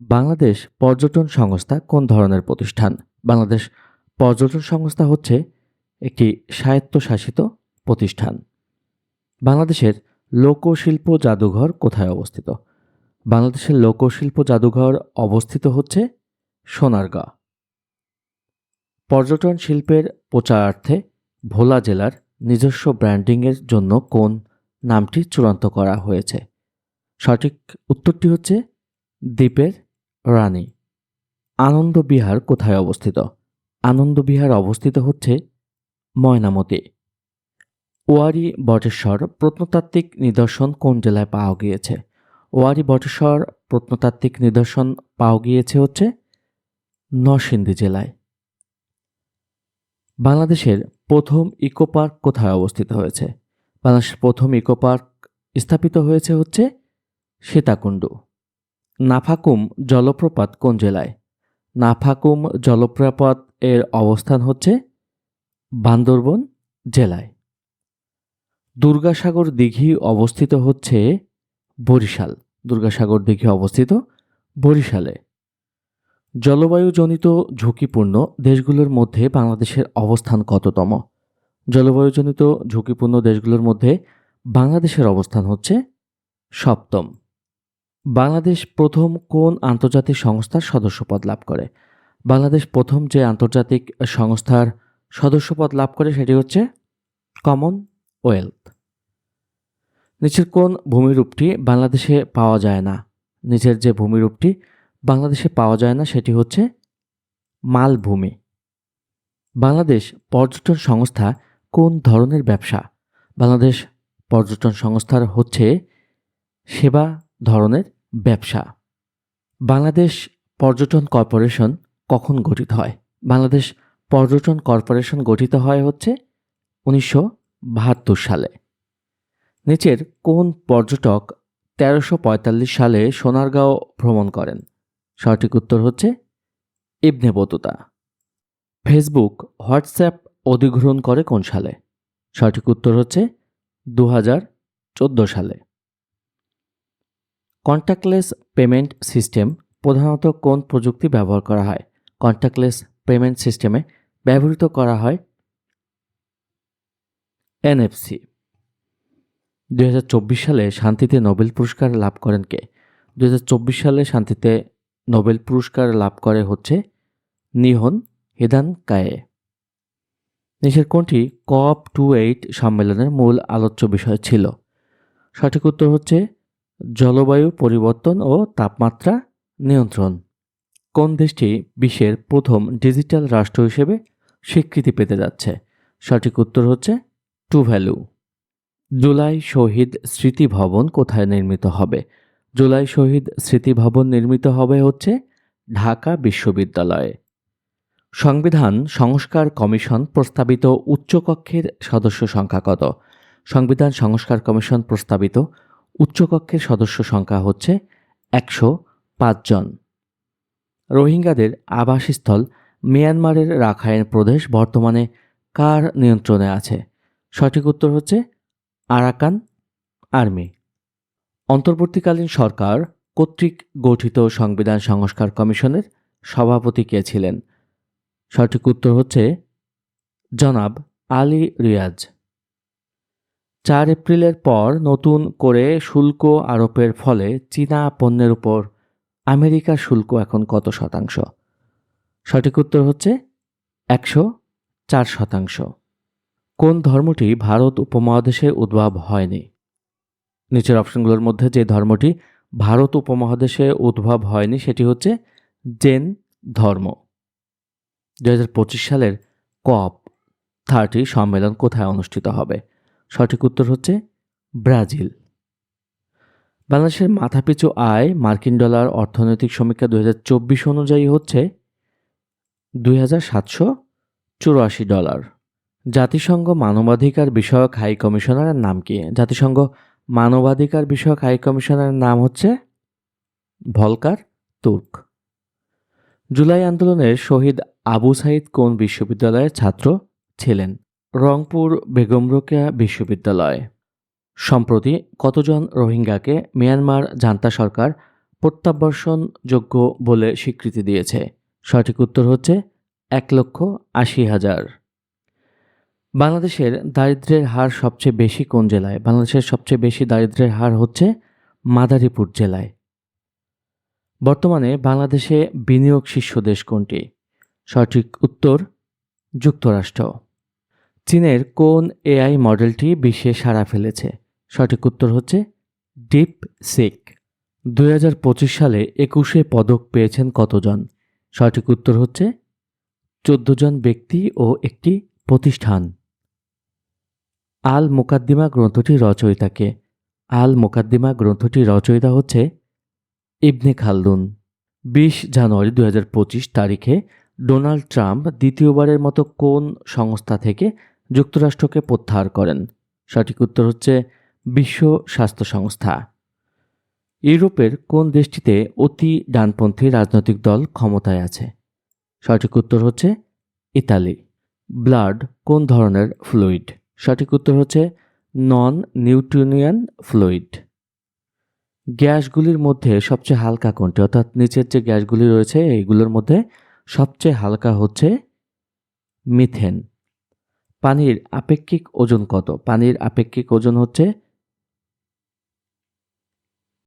বাংলাদেশ পর্যটন সংস্থা কোন ধরনের প্রতিষ্ঠান? বাংলাদেশ পর্যটন সংস্থা হচ্ছে একটি স্বায়ত্তশাসিত প্রতিষ্ঠান। বাংলাদেশের লোকশিল্প জাদুঘর কোথায় অবস্থিত? বাংলাদেশের লোকশিল্প জাদুঘর অবস্থিত হচ্ছে সোনারগাঁ। পর্যটন শিল্পের প্রচারার্থে ভোলা জেলার নিজস্ব ব্র্যান্ডিংয়ের জন্য কোন নামটি চূড়ান্ত করা হয়েছে? সঠিক উত্তরটি হচ্ছে দ্বীপের রানী আনন্দ বিহার কোথায় অবস্থিত? আনন্দ বিহার অবস্থিত হচ্ছে ময়নামতি। ওয়ারি বটেশ্বর প্রত্নতাত্ত্বিক নিদর্শন কোন জেলায় পাওয়া গিয়েছে? ওয়ারি বটেশ্বর প্রত্নতাত্ত্বিক নিদর্শন পাওয়া গিয়েছে হচ্ছে নরসিংদী জেলায়। বাংলাদেশের প্রথম ইকো পার্ক কোথায় অবস্থিত হয়েছে? বাংলাদেশের প্রথম ইকো পার্ক স্থাপিত হয়েছে হচ্ছে সীতাকুণ্ড। নাফাকুম জলপ্রপাত কোন জেলায়? নাফাকুম জলপ্রপাত এর অবস্থান হচ্ছে বান্দরবন জেলায়। দুর্গাসাগর দিঘি অবস্থিত হচ্ছে বরিশাল। দুর্গাসাগর দিঘি অবস্থিত বরিশালে। জলবায়ুজনিত ঝুঁকিপূর্ণ দেশগুলোর মধ্যে বাংলাদেশের অবস্থান কততম? জলবায়ুজনিত ঝুঁকিপূর্ণ দেশগুলোর মধ্যে বাংলাদেশের অবস্থান হচ্ছে সপ্তম। বাংলাদেশ প্রথম কোন আন্তর্জাতিক সংস্থার সদস্যপদ লাভ করে? বাংলাদেশ প্রথম যে আন্তর্জাতিক সংস্থার সদস্যপদ লাভ করে সেটি হচ্ছে কমনওয়েলথ নিচের কোন ভূমিরূপটি বাংলাদেশে পাওয়া যায় না? নিচের যে ভূমিরূপটি বাংলাদেশে পাওয়া যায় না সেটি হচ্ছে মালভূমি। বাংলাদেশ পর্যটন সংস্থা কোন ধরনের ব্যবসা? বাংলাদেশ পর্যটন সংস্থার হচ্ছে সেবা ধরনের ব্যবসা। বাংলাদেশ পর্যটন কর্পোরেশন কখন গঠিত হয়? বাংলাদেশ পর্যটন কর্পোরেশন গঠিত হয় হচ্ছে উনিশশো বাহাত্তর সালে। নিচের কোন পর্যটক তেরোশো সালে সোনারগাঁও ভ্রমণ করেন? সঠিক উত্তর হচ্ছে ইবনে বতুতা। ফেসবুক, হোয়াটসঅ্যাপ অধিগ্রহণ করে কোন সালে? সঠিক উত্তর হচ্ছে দু হাজার চোদ্দ সালে। কন্ট্যাক্টলেস পেমেন্ট সিস্টেম প্রধানত কোন প্রযুক্তি ব্যবহার করা হয়? কন্ট্যাক্টলেস পেমেন্ট সিস্টেমে ব্যবহৃত করা হয় এনএফসি দু হাজার চব্বিশ সালে শান্তিতে নোবেল পুরস্কার লাভ করেন কে? দু হাজার চব্বিশ সালে শান্তিতে নোবেল পুরস্কার লাভ করে হচ্ছে নিহন হেদান কায়ে। নিচের কোনটি কপ টু এইট সম্মেলনের মূল আলোচ্য বিষয় ছিল? সঠিক উত্তর হচ্ছে জলবায়ু পরিবর্তন ও তাপমাত্রা নিয়ন্ত্রণ। কোন দেশটি বিশ্বের প্রথম ডিজিটাল রাষ্ট্র হিসেবে স্বীকৃতি পেতে যাচ্ছে? সঠিক উত্তর হচ্ছে টু ভ্যালু জুলাই শহীদ স্মৃতি ভবন কোথায় নির্মিত হবে? জুলাই শহীদ স্মৃতি ভবন নির্মিত হবে হচ্ছে ঢাকা বিশ্ববিদ্যালয়ে। সংবিধান সংস্কার কমিশন প্রস্তাবিত উচ্চকক্ষের সদস্য সংখ্যা কত? সংবিধান সংস্কার কমিশন প্রস্তাবিত উচ্চকক্ষের সদস্য সংখ্যা হচ্ছে একশো পাঁচজন রোহিঙ্গাদের আবাসস্থল মিয়ানমারের রাখাইন প্রদেশ বর্তমানে কার নিয়ন্ত্রণে আছে? সঠিক উত্তর হচ্ছে আরাকান আর্মি। অন্তর্বর্তীকালীন সরকার কর্তৃক গঠিত সংবিধান সংস্কার কমিশনের সভাপতি কে ছিলেন? সঠিক উত্তর হচ্ছে জনাব আলী রিয়াজ। চার এপ্রিলের পর নতুন করে শুল্ক আরোপের ফলে চীনা পণ্যের উপর আমেরিকার শুল্ক এখন কত শতাংশ? সঠিক উত্তর হচ্ছে একশো চার শতাংশ। কোন ধর্মটি ভারত উপমহাদেশে উদ্ভব হয়নি? নিচের অপশনগুলোর মধ্যে যে ধর্মটি ভারত উপমহাদেশে উদ্ভব হয়নি সেটি হচ্ছে জেন ধর্ম। দু হাজার পঁচিশ সালের কপ থার্টি সম্মেলন কোথায় অনুষ্ঠিত হবে? সঠিক উত্তর হচ্ছে ব্রাজিল। বাংলাদেশের মাথাপিছু আয় মার্কিন ডলার অর্থনৈতিক সমীক্ষা দু চব্বিশ অনুযায়ী হচ্ছে দুই ডলার। জাতিসংঘ মানবাধিকার বিষয়ক হাই কমিশনারের নাম কি? জাতিসংঘ মানবাধিকার বিষয়ক হাই কমিশনারের নাম হচ্ছে ভলকার তুর্ক। জুলাই আন্দোলনের শহীদ আবু সাইদ কোন বিশ্ববিদ্যালয়ের ছাত্র ছিলেন? রংপুর বেগম রোকেয়া বিশ্ববিদ্যালয়। সম্প্রতি কতজন রোহিঙ্গাকে মিয়ানমার জান্তা সরকার প্রত্যাবর্ষণযোগ্য বলে স্বীকৃতি দিয়েছে? সঠিক উত্তর হচ্ছে এক লক্ষ আশি হাজার। বাংলাদেশের দারিদ্র্যের হার সবচেয়ে বেশি কোন জেলায়? বাংলাদেশের সবচেয়ে বেশি দারিদ্র্যের হার হচ্ছে মাদারীপুর জেলায়। বর্তমানে বাংলাদেশে বিনিয়োগ শীর্ষ দেশ কোনটি? সঠিক উত্তর, যুক্তরাষ্ট্র। চীনের কোন এআই মডেলটি বিশ্বে সাড়া ফেলেছে? সঠিক উত্তর হচ্ছে ডিপ সিক দুই সালে একুশে পদক পেয়েছেন কতজন? সঠিক উত্তর হচ্ছে চোদ্দ জন ব্যক্তি ও একটি প্রতিষ্ঠান। আল মোকাদ্দিমা গ্রন্থটি রচয়িতাকে। আল মোকাদ্দিমা গ্রন্থটি রচয়িতা হচ্ছে ইবনে খালদুন। বিশ জানুয়ারি দুই হাজার পঁচিশ তারিখে ডোনাল্ড ট্রাম্প দ্বিতীয়বারের মতো কোন সংস্থা থেকে যুক্তরাষ্ট্রকে প্রত্যাহার করেন। সঠিক উত্তর হচ্ছে বিশ্ব স্বাস্থ্য সংস্থা। ইউরোপের কোন দেশটিতে অতি ডানপন্থী রাজনৈতিক দল ক্ষমতায় আছে? সঠিক উত্তর হচ্ছে ইতালি। ব্লাড কোন ধরনের ফ্লুইড? সঠিক উত্তর হচ্ছে নন নিউট্রিনিয়ান ফ্লুইড। গ্যাসগুলির মধ্যে সবচেয়ে হালকা কোনটি? অর্থাৎ নিচের যে গ্যাসগুলি রয়েছে এইগুলোর মধ্যে সবচেয়ে হালকা হচ্ছে মিথেন। পানির আপেক্ষিক ওজন কত? পানির আপেক্ষিক ওজন হচ্ছে